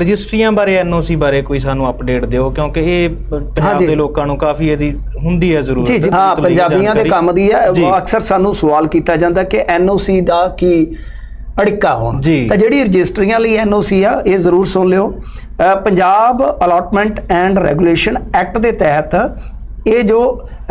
ਰਜਿਸਟਰੀਆਂ ਬਾਰੇ ਐਨਓਸੀ ਬਾਰੇ ਕੋਈ ਸਾਨੂੰ ਅਪਡੇਟ ਦਿਓ ਕਿਉਂਕਿ ਇਹ ਪੰਜਾਬ ਹਾਂਜੀ। ਦੇ ਲੋਕਾਂ ਨੂੰ ਕਾਫੀ ਇਹਦੀ ਹੁੰਦੀ ਹੈ ਜ਼ਰੂਰਤ ਜੀ ਜੀ ਹਾਂ ਪੰਜਾਬੀਆਂ ਦੇ ਜਾਣਕਾਰੀ। ਕੰਮ ਦੀ ਹੈ ਜੀ। ਉਹ ਅਕਸਰ ਸਾਨੂੰ ਸਵਾਲ ਕੀਤਾ ਜਾਂਦਾ ਕਿ ਐਨਓਸੀ ਦਾ ਕੀ ਅੜਿੱਕਾ ਹੋਣ ਜੀ। ਤਾਂ ਜਿਹੜੀ ਰਜਿਸਟਰੀਆਂ ਲਈ ਐਨਓਸੀ ਆ ਇਹ ਜ਼ਰੂਰ ਸੁਣ ਲਿਓ ਅ, Punjab allotment and regulation act ਦੇ ਤਹਿਤ ਇਹ ਜੋ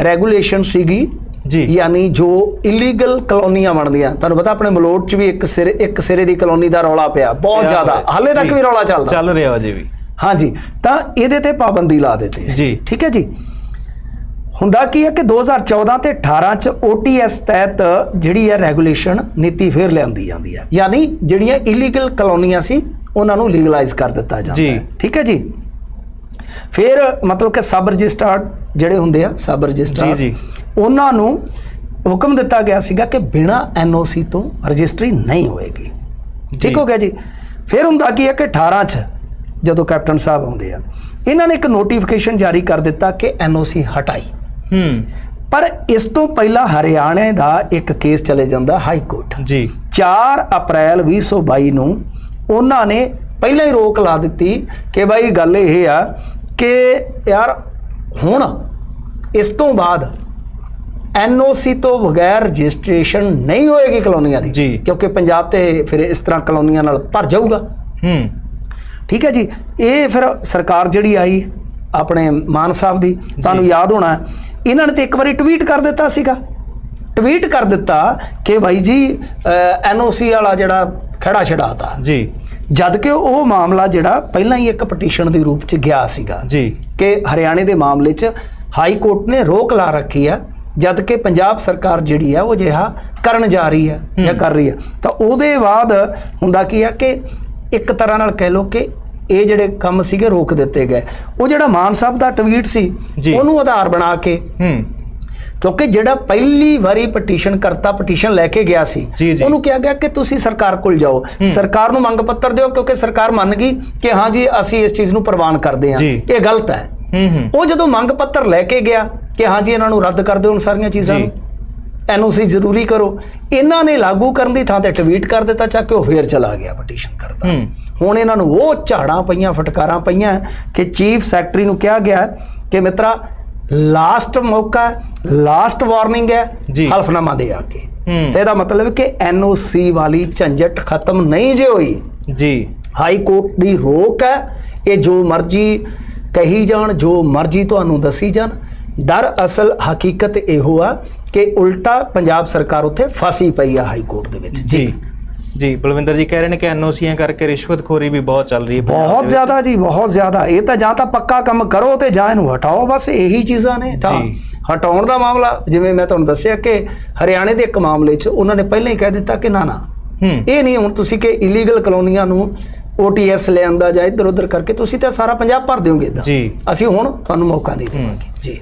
ਰੈਗੂਲੇਸ਼ਨ ਸੀਗੀ ਜੀ। ਯਾਨੀ ਜੋ ਇਲੀਗਲ ਕਲੋਨੀਆਂ ਬਣਦੀਆਂ ਤੁਹਾਨੂੰ ਪਤਾ ਆਪਣੇ ਮਲੋਟ 'ਚ ਵੀ ਇੱਕ ਸਿਰੇ ਇੱਕ ਸਿਰੇ ਦੀ ਕਲੋਨੀ ਦਾ ਰੌਲਾ ਪਿਆ ਬਹੁਤ ਜ਼ਿਆਦਾ। ਹਾਲੇ ਤੱਕ। ਵੀ ਰੌਲਾ ਚੱਲਦਾ ਚੱਲ ਰਿਹਾ ਅਜੇ ਵੀ ਹਾਂਜੀ ਤਾਂ ਇਹਦੇ ਤੇ ਪਾਬੰਦੀ ਲਾ ਦਿੱਤੀ। ਜੀ। ਠੀਕ ਹੈ ਜੀ ਹੁੰਦਾ ਕੀ ਹੈ ਕਿ 2014 ਤੇ 18 ਚ OTS ਤਹਿਤ ਜਿਹੜੀ ਹੈ ਰੈਗੂਲੇਸ਼ਨ ਨੀਤੀ ਫੇਰ ਲਿਆਂਦੀ ਜਾਂਦੀ ਹੈ ਯਾਨੀ ਜਿਹੜੀਆਂ ਇਲੀਗਲ ਕਲੋਨੀਆਂ ਸੀ ਉਹਨਾਂ ਨੂੰ ਲੀਗਲਾਈਜ਼ ਕਰ ਦਿੱਤਾ ਜਾਂਦਾ ਜੀ। ਹੈ ਠੀਕ ਹੈ ਜੀ ਫਿਰ ਮਤਲਬ ਕਿ ਸਬ ਰਜਿਸਟਰਡ ਜਿਹੜੇ ਹੁੰਦੇ ਆ ਸਬ ਰਜਿਸਟਰਡ ਜੀ, ਜੀ। ਉਹਨਾਂ ਨੂੰ ਹੁਕਮ ਦਿੱਤਾ ਗਿਆ ਸੀਗਾ ਕਿ ਬਿਨਾ ਐਨਓਸੀ ਤੋਂ ਰਜਿਸਟਰੀ ਨਹੀਂ ਹੋਏਗੀ। ਠੀਕ ਹੋ ਗਿਆ ਜੀ? ਫਿਰ ਹੁੰਦਾ ਕੀ ਹੈ ਕਿ 18 ਚ ਜਦੋਂ ਕੈਪਟਨ ਸਾਹਿਬ ਆਉਂਦੇ ਆ ਇਹਨਾਂ ਨੇ ਇੱਕ ਨੋਟੀਫਿਕੇਸ਼ਨ ਜਾਰੀ ਕਰ ਦਿੱਤਾ ਕਿ ਐਨਓਸੀ ਹਟਾਈ। ਹੂੰ। ਪਰ ਇਸ ਤੋਂ ਪਹਿਲਾਂ ਹਰਿਆਣਾ ਦਾ ਇੱਕ ਕੇਸ ਚਲੇ ਜਾਂਦਾ ਹਾਈ ਕੋਰਟ। ਜੀ। 4 ਅਪ੍ਰੈਲ 2022 ਨੂੰ ਉਹਨਾਂ ਨੇ ਪਹਿਲਾਂ ਹੀ ਰੋਕ ਲਾ ਦਿੱਤੀ ਕਿ ਬਾਈ ਗੱਲ ਇਹ ਆ ਕਿ ਯਾਰ ਹੁਣ ਇਸ ਤੋਂ ਬਾਅਦ ਐਨਓਸੀ ਤੋਂ ਬਗੈਰ ਰਜਿਸਟ੍ਰੇਸ਼ਨ ਨਹੀਂ ਹੋਏਗੀ ਕਲੋਨੀਆਂ ਦੀ। ਕਿਉਂਕਿ ਪੰਜਾਬ ਤੇ ਫਿਰ ਇਸ ਤਰ੍ਹਾਂ ਕਲੋਨੀਆਂ ਨਾਲ ਭਰ ਜਾਊਗਾ। ਹੂੰ। ਠੀਕ ਹੈ ਜੀ? ਇਹ ਫਿਰ ਸਰਕਾਰ ਜਿਹੜੀ ਆਈ ਆਪਣੇ ਮਾਨ ਸਾਹਿਬ ਦੀ ਤੁਹਾਨੂੰ ਯਾਦ ਹੋਣਾ ਇਹਨਾਂ ਨੇ ਤੇ ਇੱਕ ਵਾਰੀ ਟਵੀਟ ਕਰ ਦਿੱਤਾ ਸੀਗਾ। ਟਵੀਟ ਕਰ ਦਿੱਤਾ ਕਿ ਭਾਈ ਜੀ ਐਨਓਸੀ ਵਾਲਾ ਜਿਹੜਾ ਖੜਾ ਛਡਾਤਾ। ਜੀ। ਜਦ ਕਿ ਉਹ ਮਾਮਲਾ ਜਿਹੜਾ ਪਹਿਲਾਂ ਹੀ ਇੱਕ ਪਟੀਸ਼ਨ ਦੇ ਰੂਪ ਚ ਗਿਆ ਸੀਗਾ ਜੀ। ਕਿ ਹਰਿਆਣੇ ਦੇ ਮਾਮਲੇ 'ਚ ਹਾਈ ਕੋਰਟ ਨੇ ਰੋਕ ਲਾ ਰੱਖੀ ਆ ਜਦ ਕਿ ਪੰਜਾਬ ਸਰਕਾਰ ਜਿਹੜੀ ਆ ਉਹ ਜਿਹਾ ਕਰਨ ਜਾ ਰਹੀ ਹੈ ਜਾਂ ਕਰ ਰਹੀ ਹੈ ਤਾਂ ਉਹਦੇ ਬਾਅਦ ਹੁੰਦਾ ਕੀ ਆ ਕਿ ਇੱਕ ਤਰ੍ਹਾਂ ਨਾਲ ਕਹਿ ਲਓ ਕਿ ਇਹ ਜਿਹੜੇ ਕੰਮ ਸੀਗੇ ਰੋਕ ਦਿੱਤੇ ਗਏ। ਉਹ ਜਿਹੜਾ ਮਾਨ ਸਾਹਿਬ ਦਾ ਟਵੀਟ ਸੀ। ਉਹਨੂੰ ਆਧਾਰ ਬਣਾ ਕੇ ਹੂੰ। ਕਿਉਂਕਿ ਜਿਹੜਾ ਪਹਿਲੀ ਵਾਰੀ ਪਟੀਸ਼ਨ ਕਰਤਾ ਪਟੀਸ਼ਨ ਲੈ ਕੇ ਗਿਆ ਸੀ। ਉਹਨੂੰ ਕਿਹਾ ਗਿਆ ਕਿ ਤੁਸੀਂ ਸਰਕਾਰ ਕੋਲ ਜਾਓ। ਸਰਕਾਰ ਨੂੰ ਮੰਗ ਪੱਤਰ ਦਿਓ ਕਿਉਂਕਿ ਸਰਕਾਰ ਮੰਨ ਗਈ ਕਿ ਹਾਂ ਜੀ ਅਸੀਂ ਇਸ ਚੀਜ਼ ਨੂੰ ਪ੍ਰਵਾਨ ਕਰਦੇ ਹਾਂ। ਇਹ ਗਲਤ ਹੈ। ਹੂੰ ਹੂੰ। ਉਹ ਜਦੋਂ ਮੰਗ ਪੱਤਰ ਲੈ ਕੇ ਗਿਆ ਕਿ ਹਾਂ ਜੀ ਇਹਨਾਂ ਨੂੰ ਰੱਦ ਕਰ ਦਿਓ ਹੁਣ ਸਾਰੀਆਂ ਚੀਜ਼ਾਂ। ਨੂੰ। ਐਨਓਸੀ ਜ਼ਰੂਰੀ ਕਰੋ। ਇਹਨਾਂ ਨੇ ਲਾਗੂ ਕਰਨ ਦੀ ਥਾਂ ਤੇ ਟਵੀਟ ਕਰ ਦਿੱਤਾ ਚੱਕ ਕੇ ਉਹ ਫੇਰ ਚਲਾ ਗਿਆ ਪਟੀਸ਼ਨ ਕਰਦਾ। ਹੁਣ ਇਹਨਾਂ ਨੂੰ ਉਹ ਝਾੜਾਂ ਪਈਆਂ ਫਟਕਾਰਾਂ ਪਈਆਂ ਕਿ ਚੀਫ ਸੈਕਟਰੀ ਨੂੰ ਕਿਹਾ ਗਿਆ ਕਿ ਮਿੱਤਰਾ ਲਾਸਟ ਮੌਕਾ ਲਾਸਟ ਵਾਰਨਿੰਗ ਹੈ। ਹਲਫਨਾਮਾ ਦੇ ਆ ਕੇ। ਤੇ ਇਹਦਾ ਮਤਲਬ ਕਿ ਐਨਓਸੀ ਵਾਲੀ ਝੰਜਟ ਖਤਮ ਨਹੀਂ ਜੇ ਹੋਈ। ਜੀ। ਹਾਈ ਕੋਰਟ ਦੀ ਰੋਕ ਹੈ ਇਹ ਜੋ ਮਰਜ਼ੀ ਕਹੀ ਜਾਣ ਜੋ ਮਰਜ਼ੀ ਤੁਹਾਨੂੰ ਦੱਸੀ ਜਾਣ। ਦਰ ਅਸਲ ਹਕੀਕਤ ਇਹੋ ਆ ਕਿ ਉਲਟਾ ਪੰਜਾਬ ਸਰਕਾਰ ਉੱਥੇ ਫਸੀ ਪਈ ਆ ਹਾਈ ਕੋਰਟ ਦੇ ਵਿੱਚ। ਜੀ। ਜੀ ਬਲਵਿੰਦਰ ਜੀ ਕਹਿ ਰਹੇ ਨੇ ਕਿ ਐਨਓਸੀਆਂ ਕਰਕੇ ਰਿਸ਼ਵਤਖੋਰੀ ਵੀ ਬਹੁਤ ਚੱਲ ਰਹੀ ਹੈ ਬਹੁਤ। ਜ਼ਿਆਦਾ ਜੀ ਬਹੁਤ ਜ਼ਿਆਦਾ। ਇਹ ਤਾਂ ਜਾਂ ਤਾਂ ਪੱਕਾ ਕੰਮ ਕਰੋ ਤੇ ਜਾਂ ਇਹਨੂੰ ਹਟਾਓ ਬਸ ਇਹੀ ਚੀਜ਼ਾਂ ਨੇ। ਤਾਂ। ਹਟਾਉਣ ਦਾ ਮਾਮਲਾ ਜਿਵੇਂ ਮੈਂ ਤੁਹਾਨੂੰ ਦੱਸਿਆ ਕਿ ਹਰਿਆਣੇ ਦੇ ਇੱਕ ਮਾਮਲੇ 'ਚ ਉਹਨਾਂ ਨੇ ਪਹਿਲਾਂ ਹੀ ਕਹਿ ਦਿੱਤਾ ਕਿ ਨਾ ਨਾ। ਇਹ ਨਹੀਂ ਹੁਣ ਤੁਸੀਂ ਕਿ ਇਲੀਗਲ ਕਲੋਨੀਆਂ ਨੂੰ OTS ਲੈ ਆਂਦਾ ਜਾਂ ਇੱਧਰ ਉੱਧਰ ਕਰਕੇ ਤੁਸੀਂ ਤਾਂ ਸਾਰਾ ਪੰਜਾਬ ਭਰ ਦਿਓਗੇ ਇਦਾਂ। ਜੀ। ਅਸੀਂ ਹੁਣ ਤੁਹਾਨੂੰ ਮੌਕਾ ਨਹੀਂ ਦੇਵਾਂਗੇ। ਜੀ।